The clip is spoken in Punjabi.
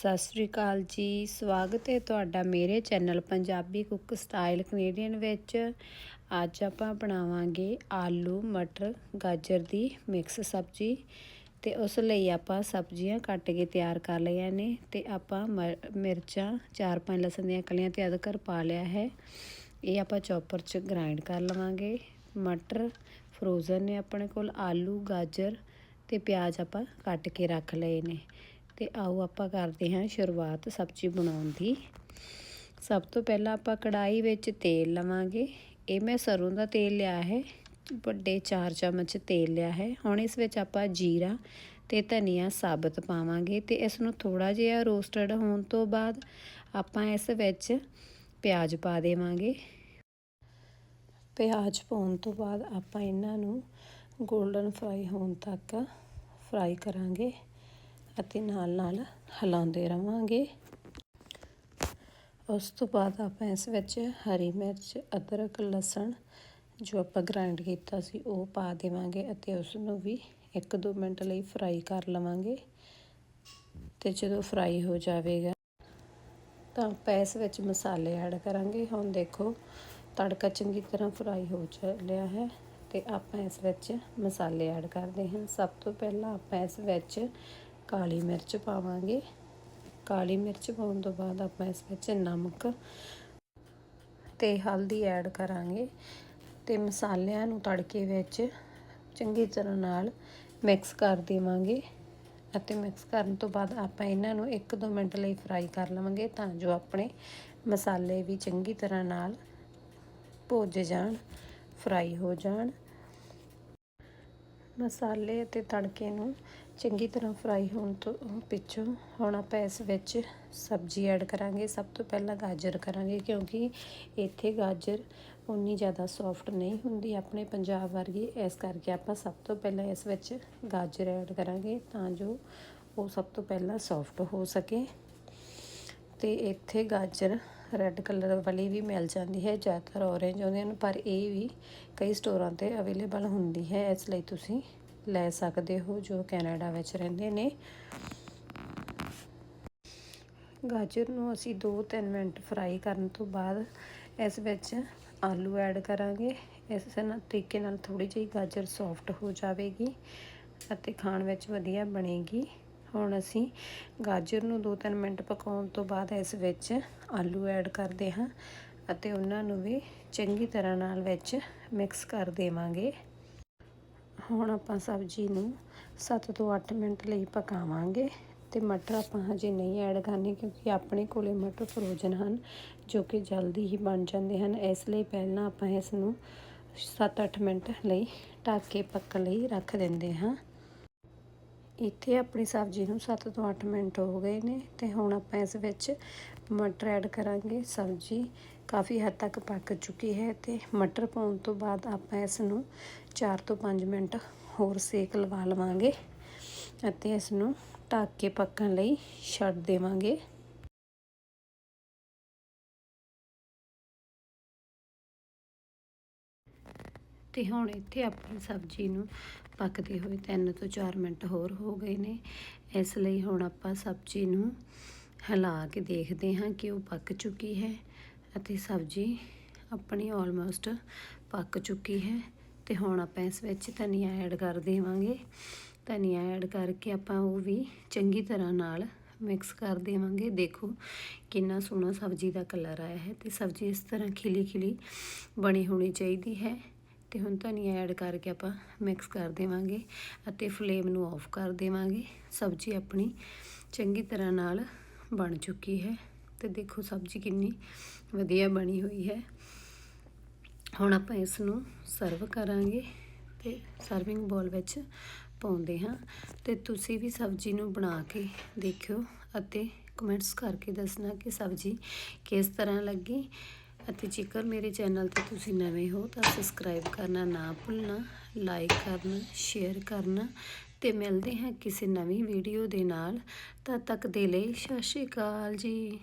ਸਤਿ ਸ੍ਰੀ ਅਕਾਲ ਜੀ। ਸਵਾਗਤ ਹੈ ਤੁਹਾਡਾ ਮੇਰੇ channel Punjabi cook style Canadian ਵਿੱਚ। ਅੱਜ ਆਪਾਂ ਬਣਾਵਾਂਗੇ ਆਲੂ, ਮਟਰ, ਗਾਜਰ ਦੀ ਮਿਕਸ ਸਬਜ਼ੀ ਤੇ ਉਸ ਲਈ ਆਪਾਂ ਸਬਜ਼ੀਆਂ ਕੱਟ ਕੇ ਤਿਆਰ ਕਰ ਲਈਆਂ ਨੇ ਤੇ ਆਪਾਂ ਮਿਰਚਾਂ, ਚਾਰ ਪੰਜ ਲਸਣ ਦੀਆਂ ਕਲੀਆਂ ਤੇ ਅਦਰਕ ਪਾ ਲਿਆ ਹੈ। ਇਹ ਆਪਾਂ ਚੌਪਰ 'ਚ ਗ੍ਰਾਈਂਡ ਕਰ ਲਵਾਂਗੇ। ਮਟਰ ਫਰੋਜ਼ਨ ਨੇ ਆਪਣੇ ਕੋਲ ਆਲੂ, ਗਾਜਰ ਤੇ ਪਿਆਜ਼ ਆਪਾਂ ਕੱਟ ਕੇ ਰੱਖ ਲਏ ਨੇ। ਤੇ ਆਓ ਆਪਾਂ ਕਰਦੇ ਹਾਂ ਸ਼ੁਰੂਆਤ ਸਬਜ਼ੀ ਬਣਾਉਣ ਦੀ। ਸਭ ਤੋਂ ਪਹਿਲਾਂ ਆਪਾਂ ਕੜਾਈ ਵਿੱਚ ਤੇਲ ਲਵਾਂਗੇ। ਇਹ ਮੈਂ ਸਰੋਂ ਦਾ ਤੇਲ ਲਿਆ ਹੈ। ਵੱਡੇ 4 ਚਮਚ ਤੇਲ ਲਿਆ ਹੈ। ਹੁਣ ਇਸ ਵਿੱਚ ਆਪਾਂ ਜੀਰਾ ਤੇ ਧਨੀਆ ਸਾਬਤ ਪਾਵਾਂਗੇ ਤੇ ਇਸ ਨੂੰ ਥੋੜਾ ਜਿਹਾ ਰੋਸਟਡ ਹੋਣ ਤੋਂ ਬਾਅਦ ਆਪਾਂ ਇਸ ਵਿੱਚ ਪਿਆਜ਼ ਪਾ ਦੇਵਾਂਗੇ। ਪਿਆਜ਼ ਪਾਉਣ ਤੋਂ ਬਾਅਦ ਆਪਾਂ ਇਹਨਾਂ ਨੂੰ 골ਡਨ ਫਰਾਈ ਹੋਣ ਤੱਕ ਫਰਾਈ ਕਰਾਂਗੇ। ਅਤੇ ਨਾਲ ਨਾਲ ਹਿਲਾਉਂਦੇ ਰਵਾਂਗੇ। ਉਸ ਤੋਂ ਬਾਅਦ ਆਪਾਂ ਇਸ ਵਿੱਚ ਹਰੀ ਮਿਰਚ, ਅਦਰਕ, ਲਸਣ ਜੋ ਆਪਾਂ ਗ੍ਰਾਈਂਡ ਕੀਤਾ ਸੀ ਉਹ ਪਾ ਦੇਵਾਂਗੇ ਅਤੇ ਉਸ ਨੂੰ ਵੀ 1-2 ਮਿੰਟ ਲਈ ਫਰਾਈ ਕਰ ਲਵਾਂਗੇ। ਤੇ ਜਦੋਂ ਫਰਾਈ ਹੋ ਜਾਵੇਗਾ ਤਾਂ ਆਪਾਂ ਇਸ ਵਿੱਚ ਮਸਾਲੇ ਐਡ ਕਰਾਂਗੇ। ਹੁਣ ਦੇਖੋ, ਤੜਕਾ ਚੰਗੀ ਤਰ੍ਹਾਂ ਫਰਾਈ ਹੋ ਚੱਲਿਆ ਹੈ ਤੇ ਆਪਾਂ ਇਸ ਵਿੱਚ ਮਸਾਲੇ ਐਡ ਕਰਦੇ ਹਾਂ। ਸਭ ਤੋਂ ਪਹਿਲਾਂ ਆਪਾਂ ਇਸ ਵਿੱਚ ਕਾਲੀ ਮਿਰਚ ਪਾਵਾਂਗੇ। ਕਾਲੀ ਮਿਰਚ ਪਾਉਣ ਤੋਂ ਬਾਅਦ ਆਪਾਂ ਇਸ ਵਿੱਚ ਨਮਕ ਤੇ ਹਲਦੀ ਐਡ ਕਰਾਂਗੇ ਤੇ ਮਸਾਲਿਆਂ ਨੂੰ ਤੜਕੇ ਵਿੱਚ ਚੰਗੀ ਤਰ੍ਹਾਂ ਨਾਲ ਮਿਕਸ ਕਰ ਦੇਵਾਂਗੇ ਅਤੇ ਮਿਕਸ ਕਰਨ ਤੋਂ ਬਾਅਦ ਆਪਾਂ ਇਹਨਾਂ ਨੂੰ 1-2 ਮਿੰਟ ਲਈ ਫਰਾਈ ਕਰ ਲਵਾਂਗੇ ਤਾਂ ਜੋ ਆਪਣੇ ਮਸਾਲੇ ਵੀ ਚੰਗੀ ਤਰ੍ਹਾਂ ਨਾਲ ਭੁੱਜ ਜਾਣ ਫਰਾਈ ਹੋ ਜਾਣ। ਮਸਾਲੇ ਅਤੇ ਤੜਕੇ ਨੂੰ ਚੰਗੀ ਤਰ੍ਹਾਂ ਫਰਾਈ ਹੋਣ ਤੋਂ ਪਿੱਛੋਂ ਹੁਣ ਆਪਾਂ ਇਸ ਵਿੱਚ ਸਬਜ਼ੀ ਐਡ ਕਰਾਂਗੇ। ਸਭ ਤੋਂ ਪਹਿਲਾਂ ਗਾਜਰ ਕਰਾਂਗੇ ਕਿਉਂਕਿ ਇੱਥੇ ਗਾਜਰ ਉਨੀ ਜ਼ਿਆਦਾ ਸੌਫਟ ਨਹੀਂ ਹੁੰਦੀ ਆਪਣੇ ਪੰਜਾਬ ਵਰਗੀ। ਇਸ ਕਰਕੇ ਆਪਾਂ ਸਭ ਤੋਂ ਪਹਿਲਾਂ ਇਸ ਵਿੱਚ ਗਾਜਰ ਐਡ ਕਰਾਂਗੇ ਤਾਂ ਜੋ ਉਹ ਸਭ ਤੋਂ ਪਹਿਲਾਂ ਸੌਫਟ ਹੋ ਸਕੇ। ਤੇ ਇੱਥੇ ਗਾਜਰ ਰੈੱਡ ਕਲਰ ਵਾਲੀ ਵੀ ਮਿਲ ਜਾਂਦੀ ਹੈ, ਜ਼ਿਆਦਾਤਰ ਔਰੇਂਜ ਆਉਂਦੇ ਹਨ, ਪਰ ਇਹ ਵੀ ਕਈ ਸਟੋਰਾਂ ਤੇ ਅਵੇਲੇਬਲ ਹੁੰਦੀ ਹੈ, ਇਸ ਲਈ ਤੁਸੀਂ ਲੈ ਸਕਦੇ ਹੋ, ਜੋ ਕੈਨੇਡਾ ਵਿੱਚ ਰਹਿੰਦੇ ਨੇ। ਗਾਜਰ ਨੂੰ ਅਸੀਂ 2-3 ਮਿੰਟ ਫਰਾਈ ਕਰਨ ਤੋਂ ਬਾਅਦ ਇਸ ਵਿੱਚ ਆਲੂ ਐਡ ਕਰਾਂਗੇ। ਇਸ ਤਰੀਕੇ ਨਾਲ ਥੋੜੀ ਜਿਹੀ ਗਾਜਰ ਸੌਫਟ ਹੋ ਜਾਵੇਗੀ ਅਤੇ ਖਾਣ ਵਿੱਚ ਵਧੀਆ ਬਣੇਗੀ। ਹੁਣ ਅਸੀਂ ਗਾਜਰ ਨੂੰ 2-3 ਮਿੰਟ ਪਕਾਉਣ ਤੋਂ ਬਾਅਦ ਇਸ ਵਿੱਚ ਆਲੂ ਐਡ ਕਰਦੇ ਹਾਂ ਅਤੇ ਉਹਨਾਂ ਨੂੰ ਵੀ ਚੰਗੀ ਤਰ੍ਹਾਂ ਨਾਲ ਵਿੱਚ ਮਿਕਸ ਕਰ ਦੇਵਾਂਗੇ। ਹੁਣ ਆਪਾਂ ਸਬਜ਼ੀ ਨੂੰ 7 ਤੋਂ 8 ਮਿੰਟ ਲਈ ਪਕਾਵਾਂਗੇ ਤੇ ਮਟਰ ਆਪਾਂ ਹਜੇ ਨਹੀਂ ਐਡ ਕਰਨੇ ਕਿਉਂਕਿ ਆਪਣੇ ਕੋਲੇ ਮਟਰ ਫਰੋਜ਼ਨ ਹਨ, ਜੋ ਕਿ ਜਲਦੀ ਹੀ ਬਣ ਜਾਂਦੇ ਹਨ। ਇਸ ਲਈ ਪਹਿਲਾਂ ਆਪਾਂ ਇਸ ਨੂੰ 7-8 ਮਿੰਟ ਲਈ ਢੱਕ ਕੇ ਪੱਕਣ ਲਈ ਰੱਖ ਦਿੰਦੇ ਹਾਂ। ਇੱਥੇ ਆਪਣੀ ਸਬਜ਼ੀ ਨੂੰ 7 ਤੋਂ 8 ਮਿੰਟ ਹੋ ਗਏ ਨੇ ਤੇ ਹੁਣ ਆਪਾਂ ਇਸ ਵਿੱਚ ਮਟਰ ਐਡ ਕਰਾਂਗੇ। ਸਬਜ਼ੀ ਕਾਫੀ ਹੱਦ ਤੱਕ ਪੱਕ ਚੁੱਕੀ ਹੈ ਤੇ ਮਟਰ ਪਾਉਣ ਤੋਂ ਬਾਅਦ ਆਪਾਂ ਇਸ ਨੂੰ 4 ਤੋਂ 5 ਮਿੰਟ ਹੋਰ ਸੇਕ ਲਵਾ ਲਵਾਂਗੇ ਅਤੇ ਇਸ ਨੂੰ ਢੱਕ ਕੇ ਪੱਕਣ ਲਈ ਛੱਡ ਦੇਵਾਂਗੇ। ਤੇ ਹੁਣ ਇੱਥੇ ਆਪਣੀ ਸਬਜ਼ੀ ਨੂੰ ਪੱਕਦੇ ਹੋਏ 3 ਤੋਂ 4 ਮਿੰਟ ਹੋਰ ਹੋ ਗਏ ਨੇ। ਇਸ ਲਈ ਹੁਣ ਆਪਾਂ ਸਬਜ਼ੀ ਨੂੰ ਹਿਲਾ ਕੇ ਦੇਖਦੇ ਹਾਂ ਕਿ ਉਹ ਪੱਕ ਚੁੱਕੀ ਹੈ। ਅਤੇ ਸਬਜ਼ੀ ਆਪਣੀ ਆਲਮੋਸਟ ਪੱਕ ਚੁੱਕੀ ਹੈ ਤੇ ਹੁਣ ਆਪਾਂ ਇਸ ਵਿੱਚ ਧਨੀਆ ਐਡ ਕਰ ਦੇਵਾਂਗੇ। ਧਨੀਆ ਐਡ ਕਰਕੇ ਆਪਾਂ ਉਹ ਵੀ ਚੰਗੀ ਤਰ੍ਹਾਂ ਨਾਲ ਮਿਕਸ ਕਰ ਦੇਵਾਂਗੇ। ਦੇਖੋ ਕਿੰਨਾ ਸੋਹਣਾ ਸਬਜ਼ੀ ਦਾ ਕਲਰ ਆਇਆ ਹੈ ਤੇ ਸਬਜ਼ੀ ਇਸ ਤਰ੍ਹਾਂ ਖਿਲੀ ਖਿਲੀ ਬਣੀ ਹੋਣੀ ਚਾਹੀਦੀ ਹੈ ਤੇ ਹੁਣ ਧਨੀਆ ਐਡ ਕਰਕੇ ਆਪਾਂ ਮਿਕਸ ਕਰ ਦੇਵਾਂਗੇ ਅਤੇ ਫਲੇਮ ਨੂੰ ਆਫ ਕਰ ਦੇਵਾਂਗੇ। ਸਬਜ਼ੀ ਆਪਣੀ ਚੰਗੀ ਤਰ੍ਹਾਂ ਨਾਲ ਬਣ ਚੁੱਕੀ ਹੈ। ਤੇ ਦੇਖੋ ਸਬਜ਼ੀ ਕਿੰਨੀ ਵਧੀਆ ਬਣੀ ਹੋਈ ਹੈ। ਹੁਣ ਆਪਾਂ ਇਸ ਨੂੰ ਸਰਵ ਕਰਾਂਗੇ ਤੇ ਸਰਵਿੰਗ ਬੋਲ ਵਿੱਚ ਪਾਉਂਦੇ ਹਾਂ। ਤੇ ਤੁਸੀਂ ਵੀ ਸਬਜ਼ੀ ਨੂੰ ਬਣਾ ਕੇ ਦੇਖਿਓ ਅਤੇ ਕਮੈਂਟਸ ਕਰਕੇ ਦੱਸਣਾ ਕਿ ਸਬਜ਼ੀ ਕਿਸ ਤਰ੍ਹਾਂ ਲੱਗੀ। ਅਤੇ ਜੇਕਰ ਮੇਰੇ ਚੈਨਲ ਤੇ ਤੁਸੀਂ ਨਵੇਂ ਹੋ ਤਾਂ ਸਬਸਕ੍ਰਾਈਬ ਕਰਨਾ ਨਾ ਭੁੱਲਣਾ ਲਾਈਕ ਕਰਨਾ ਸ਼ੇਅਰ ਕਰਨਾ ਤੇ ਮਿਲਦੇ ਹਾਂ ਕਿਸੇ ਨਵੀਂ ਵੀਡੀਓ ਦੇ ਨਾਲ। ਤਦ ਤੱਕ ਦੇ ਲਈ ਸਤਿ ਸ਼੍ਰੀ ਅਕਾਲ ਜੀ।